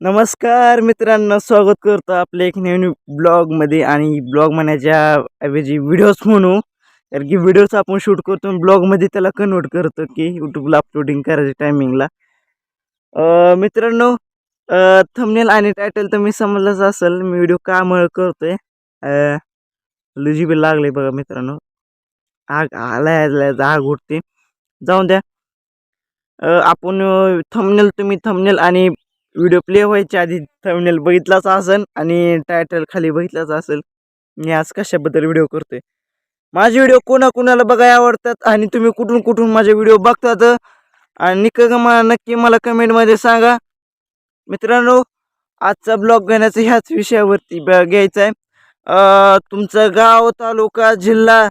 नमस्कार मित्रांनो स्वागत करतो आपल्या एक नवीन ब्लॉगमध्ये आणि ब्लॉग म्हणायच्या ऐवजी व्हिडिओज म्हणू. कारण की व्हिडिओज आपण शूट करतो ब्लॉगमध्ये त्याला कन्वर्ट करतो की यूट्यूबला अपलोडिंग करायच्या टायमिंगला मित्रांनो थंबनेल आणि टायटल तर मी समजलंच असेल. मी व्हिडिओ का मळ करतोय? लुजीबी लागले बघा मित्रांनो. आग आलाय आग उठते जाऊन द्या. आपण थंबनेल तुम्ही थंबनेल आणि व्हिडिओ प्ले व्हायच्या आधी थंबनेल बघितलाच असेल आणि टायटल खाली बघितलाच असेल. मी आज कशाबद्दल व्हिडिओ करतोय? माझे व्हिडिओ कोणाकोणाला बघायला आवडतात आणि तुम्ही कुठून कुठून माझे व्हिडिओ बघतात? आणि निक मला नक्की मला कमेंटमध्ये सांगा. मित्रांनो आजचा ब्लॉग घेण्याचा ह्याच विषयावरती ब- घ्यायचा आहे तुमचं गाव तालुका जिल्हा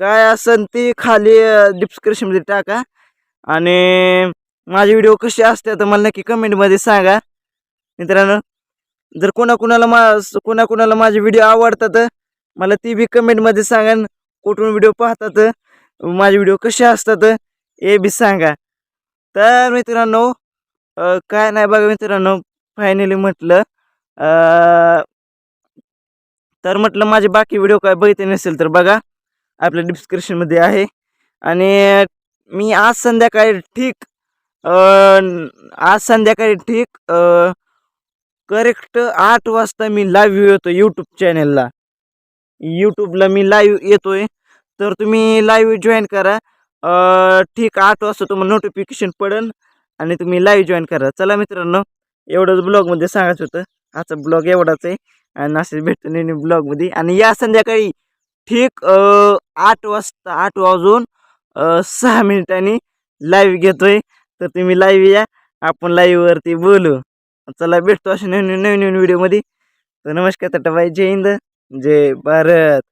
काय असेल ते खाली डिस्क्रिप्शनमध्ये टाका. आणि माझे व्हिडिओ कसे असते तर मला नक्की कमेंटमध्ये सांगा. मित्रांनो जर कोणाकोणाला मा कोणाकोणाला माझे व्हिडिओ आवडतात मला ती बी कमेंटमध्ये सांगा कुठून व्हिडिओ पाहतात माझे व्हिडिओ कसे असतात हे बी सांगा. तर मित्रांनो काय नाही बघा मित्रांनो फायनली म्हटलं तर म्हटलं माझे बाकी व्हिडिओ काय बघितले नसेल तर बघा आपल्या डिस्क्रिप्शनमध्ये आहे. आणि मी आज संध्याकाळी ठीक आज संध्याकाळी ठीक करेक्ट आठ वाजता मी लाईव्ह येतो यूट्यूब चॅनलला यूट्यूबला मी लाईव्ह येतोय. तर तुम्ही लाईव्ह जॉईन करा. ठीक आठ वाजता तुम्हाला नोटिफिकेशन पडेल आणि तुम्ही लाईव्ह जॉईन करा. चला मित्रांनो एवढंच ब्लॉगमध्ये सांगायचं होतं. आजचा ब्लॉग एवढाच आहे. आणि असेच भेटतो नेहमी ब्लॉगमध्ये आणि या संध्याकाळी ठीक आठ वाजता आठ वाजून सहा मिनिटांनी लाईव्ह घेतोय. तर तुम्ही लाईव्ह या. आपण लाईव्हवरती बोलू. चला भेटतो अशा नवीन नवीन नवीन व्हिडिओमध्ये तर नमस्कार तटाबाई. जय हिंद. जय भारत.